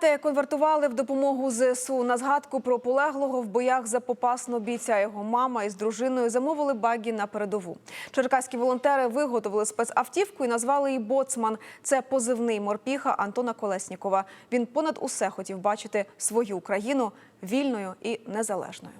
Донати конвертували в допомогу ЗСУ на згадку про полеглого в боях за попасно бійця. Його мама із дружиною замовили багі на передову. Черкаські волонтери виготовили спецавтівку і назвали її Боцман. Це позивний морпіха Антона Колеснікова. Він понад усе хотів бачити свою країну вільною і незалежною.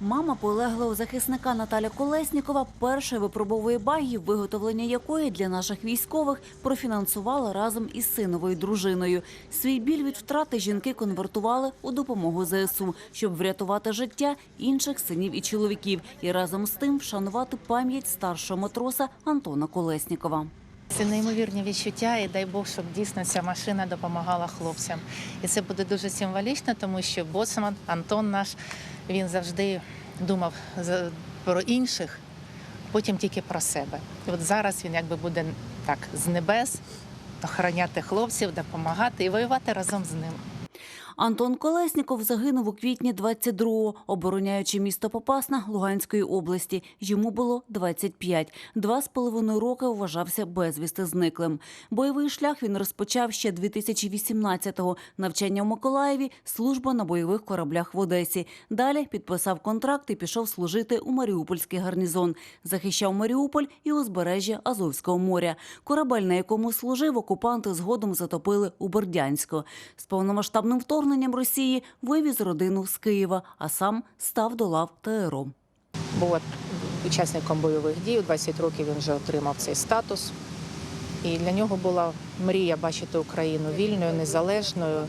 Мама полеглого захисника Наталя Колеснікова перше випробовує багі, виготовлення якої для наших військових профінансувала разом із синовою дружиною. Свій біль від втрати жінки конвертували у допомогу ЗСУ, щоб врятувати життя інших синів і чоловіків, і разом з тим вшанувати пам'ять старшого матроса Антона Колеснікова. Це неймовірні відчуття, і дай Бог, щоб дійсно ця машина допомагала хлопцям. І це буде дуже символічно, тому що боцман Антон наш він завжди думав про інших, потім тільки про себе. І от зараз він якби буде так з небес охороняти хлопців, допомагати і воювати разом з ним. Антон Колесніков загинув у квітні 22-го, обороняючи місто Попасна Луганської області. Йому було 25. Два з половиною роки вважався безвісти зниклим. Бойовий шлях він розпочав ще 2018-го. Навчання в Миколаєві, служба на бойових кораблях в Одесі. Далі підписав контракт і пішов служити у Маріупольський гарнізон. Захищав Маріуполь і узбережжя Азовського моря. Корабель, на якому служив, окупанти згодом затопили у Бердянську. З повномасштабним вторгненням Росії вивіз родину з Києва, а сам став до лав ТРО. Був учасником бойових дій. У 20 років він вже отримав цей статус. І для нього була мрія бачити Україну вільною, незалежною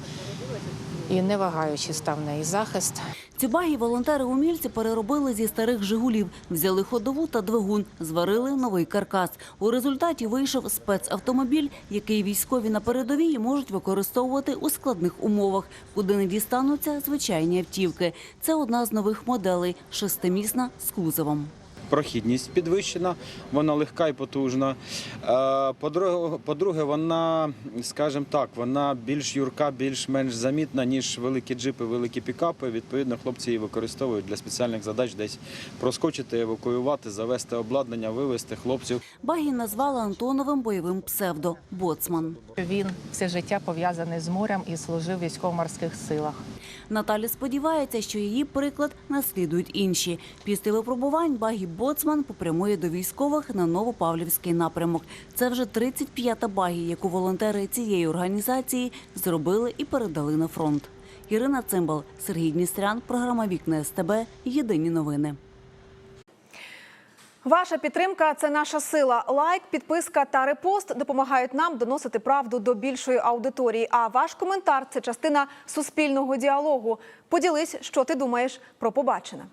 і не вагаючи став на її захист. Ці багі волонтери-умільці переробили зі старих «Жигулів», взяли ходову та двигун, зварили новий каркас. У результаті вийшов спецавтомобіль, який військові на передовій можуть використовувати у складних умовах, куди не дістануться звичайні автівки. Це одна з нових моделей – шестимісна з кузовом. Прохідність підвищена, вона легка і потужна. Е, По-друге, по-друге, вона, скажімо так, вона більш юрка, більш-менш замітна, ніж великі джипи, великі пікапи. Відповідно, хлопці її використовують для спеціальних задач десь проскочити, евакуювати, завести обладнання, вивезти хлопців. Багі назвали Антоновим бойовим псевдо – «Боцман». Він все життя пов'язаний з морем і служив військово-морських силах. Наталя сподівається, що її приклад наслідують інші. Після випробувань багі Боцман попрямує до військових на Новопавлівський напрямок. Це вже 35-та багі, яку волонтери цієї організації зробили і передали на фронт. Ірина Цимбал, Сергій Дністрян, програма Вікна СТБ. Єдині новини. Ваша підтримка це наша сила. Лайк, підписка та репост допомагають нам доносити правду до більшої аудиторії. А ваш коментар це частина суспільного діалогу. Поділись, що ти думаєш про побачене.